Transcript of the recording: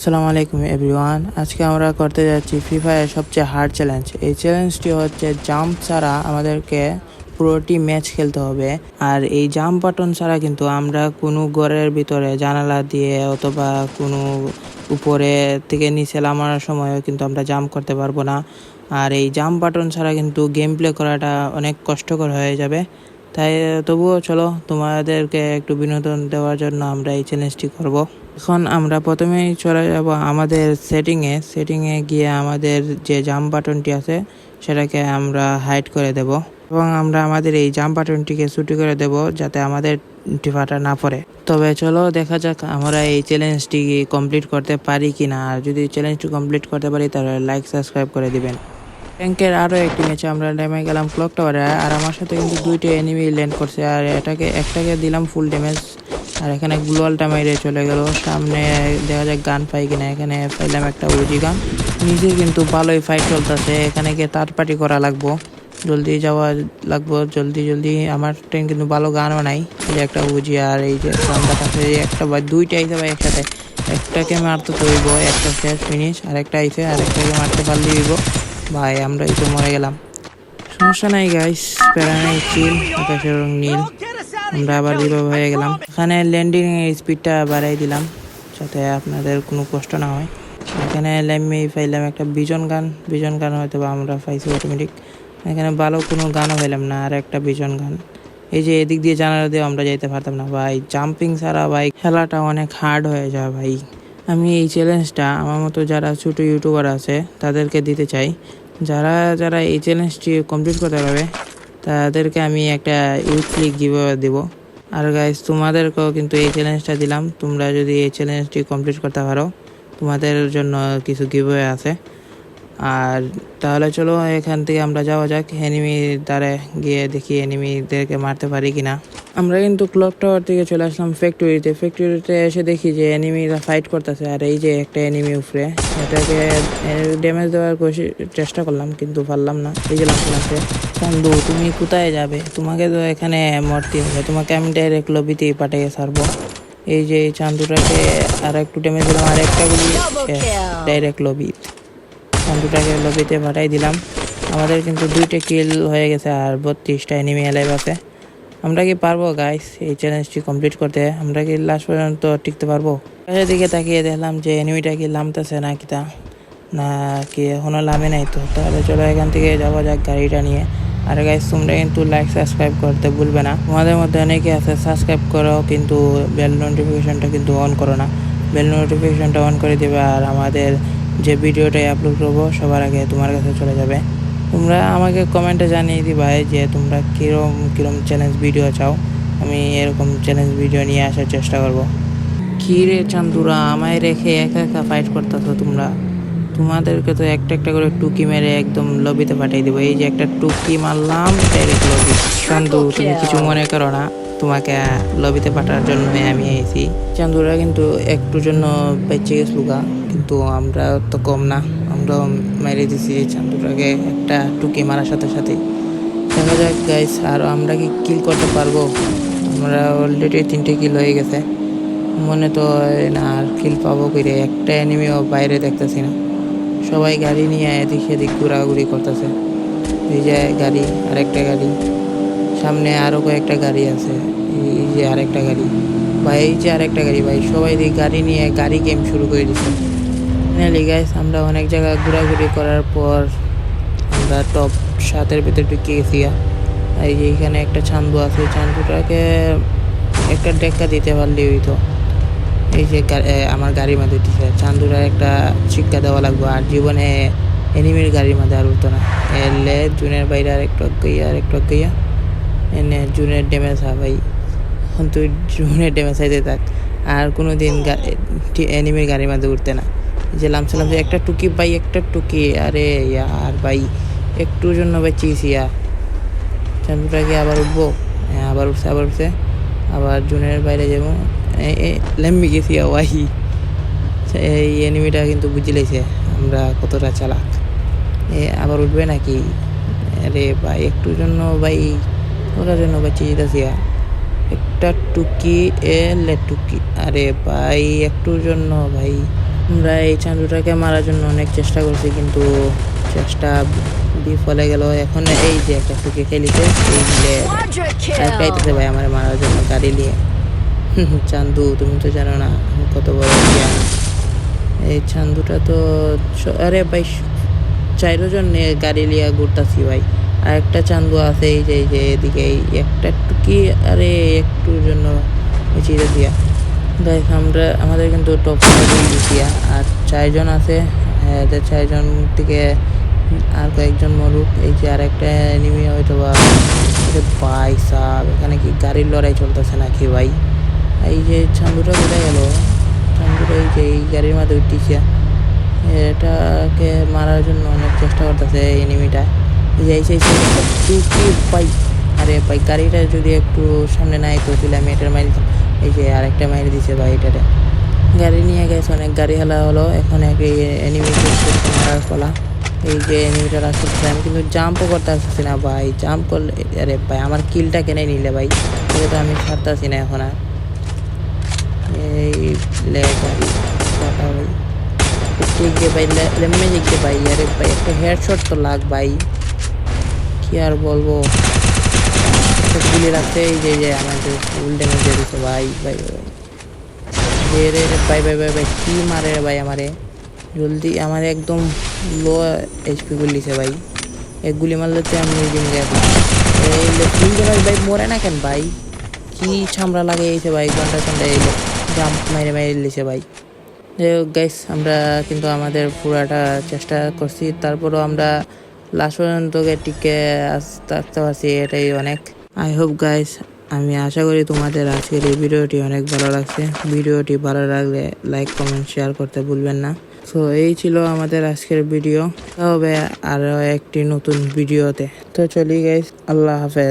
আসসালামু আলাইকুম এভরিওয়ান আজকে আমরা করতে যাচ্ছি ফ্রি ফায়ার সবচেয়ে হার্ড চ্যালেঞ্জ এই চ্যালেঞ্জটি হচ্ছে জাম্প ছাড়া আমাদেরকে পুরোটি ম্যাচ খেলতে হবে। আর এই জাম্প বাটন ছাড়া কিন্তু আমরা কোনো ঘরের ভিতরে জানালা দিয়ে অথবা কোনো উপরে থেকে নিচে নামার সময়ও কিন্তু আমরা জাম্প করতে পারব না। আর এই জাম্প বাটন ছাড়া কিন্তু গেম প্লে করাটা অনেক কষ্টকর হয়ে যাবে। তাই তবুও চলো, তোমাদেরকে একটু বিনোদন দেওয়ার জন্য আমরা এই চ্যালেঞ্জটি করব। এখন আমরা প্রথমেই চলে যাব আমাদের সেটিংয়ে সেটিংয়ে গিয়ে আমাদের যে জাম্প বাটনটি আছে, সেটাকে আমরা হাইড করে দেব। এবং আমরা আমাদের এই জাম্প বাটনটিকে ছুটি করে দেব যাতে আমাদের টিফাটা না পড়ে। তবে চলো, দেখা যাক আমরা এই চ্যালেঞ্জটি কমপ্লিট করতে পারি কি না আর যদি চ্যালেঞ্জটি কমপ্লিট করতে পারি, তাহলে লাইক সাবস্ক্রাইব করে দিবেন। ব্যাংকের আরও একটি ম্যাচে আমরা নেমে গেলাম ক্লক টাওয়ারে, আর আমার সাথে কিন্তু দুইটা এনিমি ল্যান্ড করছে, আর এটাকে, একটাকে দিলাম ফুল ড্যামেজ আর এখানে গ্লোয়ালটা মাইরে চলে গেল। সামনে দেখা যায় গান পাই কিনা, এখানে পাইলাম একটা উজি গান নিজে কিন্তু ভালোই ফাইট চলতেছে, এখানে গিয়ে তার পার্টি করা লাগবো। জলদি যাওয়া লাগবো, জলদি জলদি। আমার ট্রেন কিন্তু ভালো গানও নাই যে একটা উজি আর এই যে গানটা কাছে একটা বা, দুইটা আইসে ভাই একসাথে। একটাকে মারতে তো একটা শেষ ফিনিশ আর একটা আইসে আর একটাকে মারতে পারলে ভাই, আমরা এই তো মরে গেলাম। সমস্যা নাই গাইস প্যারা নাই চিল আকাশের রং নীল। আমরা আবার রিভাইভ হয়ে গেলাম। এখানে ল্যান্ডিং স্পিডটা বাড়াই দিলাম, যাতে আপনাদের কোনো কষ্ট না হয়। এখানে ল্যাম্মি পাইলাম একটা বিজন গান বিজন গান হয়তো বা আমরা পাইছি অটোমেটিক এখানে ভালো কোনো গানও পাইলাম না, আর একটা বিজন গান এই যে এদিক দিয়ে জানালা দিয়ে আমরা যাইতে পারতাম না, ভাই। জাম্পিং ছাড়া, ভাই, খেলাটা অনেক হার্ড হয়ে যায়, ভাই। আমি এই চ্যালেঞ্জটা আমার মতো যারা ছোটো ইউটিউবার আছে, তাদেরকে দিতে চাই। যারা যারা এই চ্যালেঞ্জটি কমপ্লিট করতে পারবে, তাদেরকে আমি একটা উইকলি গিভ দেব। আর গাইজ তোমাদেরকেও কিন্তু এই চ্যালেঞ্জটা দিলাম। তোমরা যদি এই চ্যালেঞ্জটি কমপ্লিট করতে পারো, তোমাদের জন্য কিছু গিভ আছে। আর তাহলে চলো, এখান থেকে আমরা যাওয়া যাক। এনিমি দ্বারে গিয়ে দেখি এনিমিদেরকে মারতে পারি কিনা। আমরা কিন্তু ক্লক টাওয়ার থেকে চলে আসলাম ফ্যাক্টরিতে ফ্যাক্টরিতে এসে দেখি যে এনিমিরা ফাইট করতেছে। আর এই যে একটা এনিমি উপরে এটাকে ড্যামেজ দেওয়ার চেষ্টা করলাম, কিন্তু পারলাম না। এই যে লাফে বন্ধু, তুমি কোথায় যাবে? তোমাকে তো এখানে মরতে হবে। তোমাকে আমি ডাইরেক্ট লবিতেই পাঠিয়ে ছাড়বো। এই যে এই চান্দুটাকে আর একটু ড্যামেজ দিলাম। আর একটা গুলি ডাইরেক্ট লবি চান্দুটাকে লবিতে পাঠাই দিলাম। আমাদের কিন্তু দুইটা কিল হয়ে গেছে আর বত্রিশটা এনিমি এলাইভ আছে। আমরা কি পারব গাইস এই চ্যালেঞ্জটি কমপ্লিট করতে। আমরা কি লাস্ট পর্যন্ত টিকতে পারব? পাশের দিকে তাকিয়ে দেখলাম যে এনিমিটা কি লামতেছে না কিতা না কি এখনও লামে নাই তো? তাহলে চলো এখান থেকে যাওয়া যাক গাড়িটা নিয়ে। আর গাইস তোমরা কিন্তু লাইক সাবস্ক্রাইব করতে ভুলবে না। তোমাদের মধ্যে অনেকে আছে সাবস্ক্রাইব করো, কিন্তু বেল নোটিফিকেশনটা কিন্তু অন করো না। বেল নোটিফিকেশনটা অন করে দেবে আর আমাদের যে ভিডিওটাই আপলোড করব, সবার আগে তোমার কাছে চলে যাবে। তোমরা আমাকে কমেন্টে জানিয়ে দিবা যে তোমরা কীরকম কীরকম চ্যালেঞ্জ ভিডিও চাও। আমি এরকম চ্যালেঞ্জ ভিডিও নিয়ে আসার চেষ্টা করব। কী রে চান্দুরা আমায় রেখে একা একা ফাইট করতেছো তোমরা? তোমাদেরকে তো একটা একটা করে টুকি মেরে একদম লবিতে পাঠিয়ে দেবো। এই যে একটা টুকি মারলাম ডাইরেক্ট লবি চান্দু তুমি কিছু মনে করো না তোমাকে লবিতে পাঠার জন্য আমি এসেছি চান্দুরা কিন্তু একটুর জন্য বেঁচে গেছিল কিন্তু আমরা তো কম না। আমরা মেরে দিছি চান্দুটাকে একটা টুকি মারার সাথে সাথে। দেখা যাক গাইস আর আমরা কি কিল করতে পারব? আমরা অলরেডি তিনটে কিল হয়ে গেছে। মনে তো না আর কিল পাবো করে একটা এনিমিও বাইরে দেখতেছি না। সবাই গাড়ি নিয়ে এদিক সেদিক ঘোরাঘুরি করতেছে। এই যে গাড়ি, আরেকটা গাড়ি। সামনে আরও কয়েকটা গাড়ি আছে। এই যে আরেকটা গাড়ি। ভাই, এই যে আরেকটা গাড়ি, ভাই, সবাই গাড়ি নিয়ে গাড়ি গেম শুরু করে দিচ্ছে ফাইনালি গাইস আমরা অনেক জায়গা ঘোরাঘুরি করার পর আমরা টপ সাতের ভিতরে ঢুকে গেছি এই যে এখানে একটা চান্দু আছে চান্দুটাকে একটা ডেক্কা দিতে পারলেই হইতো। এই যে আমার গাড়ির মধ্যে দিছে। চান্দুরার একটা শিক্ষা দেওয়া লাগবে, আর জীবনে এনিমির গাড়ির মধ্যে আর উঠতো না। এলে জুনের বাইরে আর একটু গইয়া আর একটু গইয়া এনে জুনের ড্যামেজ হয় ভাই। তুই জুনের ড্যামেজ হাইতে থাক। আর কোনো দিন এনিমির গাড়ির মধ্যে উঠতে না। যে লামসালাম একটা টুকি ভাই, একটা টুকি, আরে আর ভাই, একটুর জন্য ভাই আর। চান্দুটা কি আবার উঠবো? হ্যাঁ আবার উঠছে আবার উঠছে। আবার জুনের বাইরে যাব। লেম্বি গেছি ওয়াই এই এনিমিটা কিন্তু বুঝে লেছে, আমরা কতটা চালাক। এ, আবার উঠবে নাকি? আরে ভাই, একটুর জন্য ভাই, ওটার জন্য বাঁচিয়ে যেতেছি একটা টুকি, এ, লে টুকি। আরে ভাই, একটুর জন্য ভাই। আমরা এই চান্দুটাকে মারার জন্য অনেক চেষ্টা করছি, কিন্তু চেষ্টা বিফলে গেল। এখন এই যে একটা টুকে খেলিতে এই মিলে kill. ভাই আমার মারার জন্য গাড়ি নিয়ে। চান্দু, তুমি তো জানো না কত বড় জ্ঞান। এই চান্দুটা তো আরে ভাই চারজন নিয়ে গাড়ি নিয়ে ঘুরতাছি ভাই। আর একটা চান্দু আছে, এই যে এই যে, এদিকে, এই একটা একটু কি, আরে একটুর জন্য চিড়ে দিয়া। গাইস আমরা আমাদের কিন্তু টপ দিয়া আর চারজন আছে হ্যাঁ, এদের চারজন থেকে আর কয়েকজন মরুক এই যে আর একটা এনিমি হয়তো বা ভাই সাহ এখানে কি গাড়ির লড়াই চলতেছে নাকি ভাই এই যে চান্দুটা কোথায় গেল চান্দুটা এই যে এই গাড়ির মধ্যে উঠতেছে এটাকে মারার জন্য অনেক চেষ্টা করতেছে এনিমিটা যে এই ভাই আরে পাই গাড়িটা যদি একটু সামনে নাই তো তাহলে আমি এটার মাইল এই যে আরেকটা মাইল দিছে ভাই এটাতে গাড়ি নিয়ে গেছে অনেক, গাড়ি হেলা হলো, এখন এক এনিমি মারার ফলা। এই যে এনিমিটা রাস্তা আমি কিন্তু জাম্পও করতে আসতেছি না ভাই জাম্প করলে, আরে ভাই, আমার কিলটা কেনে নিলে ভাই? তো আমি ছাড়তেছি না এখন আর। এই ভাই। গিয়ে ভাই লেমে আরে ভাই হেডশট তো লাগ ভাই। কি আর বলব? একটা গুলি রাখতে এই যে যে, আমাদের ফুল ড্যামেজ দিয়ে দিচ্ছে ভাই ভাই রে রে ভাই ভাই ভাই ভাই, কী মারে রে ভাই আমারে? জলদি আমার একদম লো এইচপি গুলি দিছে ভাই। এক গুলি মারলে তো আমি দিন গেছে এই ফুল ড্যামেজ ভাই মরে না কেন ভাই? কী ছামড়া লাগে এইছে ভাই ঘণ্টা ঘণ্টা এলো জাম্প মাইরে মাইরে লিছে ভাই। যাই হোক গাইস আমরা কিন্তু আমাদের পুরাটা চেষ্টা করছি। তারপরও আমরা লাস্ট পর্যন্ত টিকে আসতে আসতে পারছি, এটাই অনেক। আই হোপ গাইস আমি আশা করি তোমাদের আজকের এই ভিডিওটি অনেক ভালো লাগছে। ভিডিওটি ভালো লাগলে লাইক কমেন্ট শেয়ার করতে ভুলবেন না। তো এই ছিল আমাদের আজকের ভিডিও। হবে আরও একটি নতুন ভিডিওতে। তো চলি গাইস আল্লাহ হাফেজ।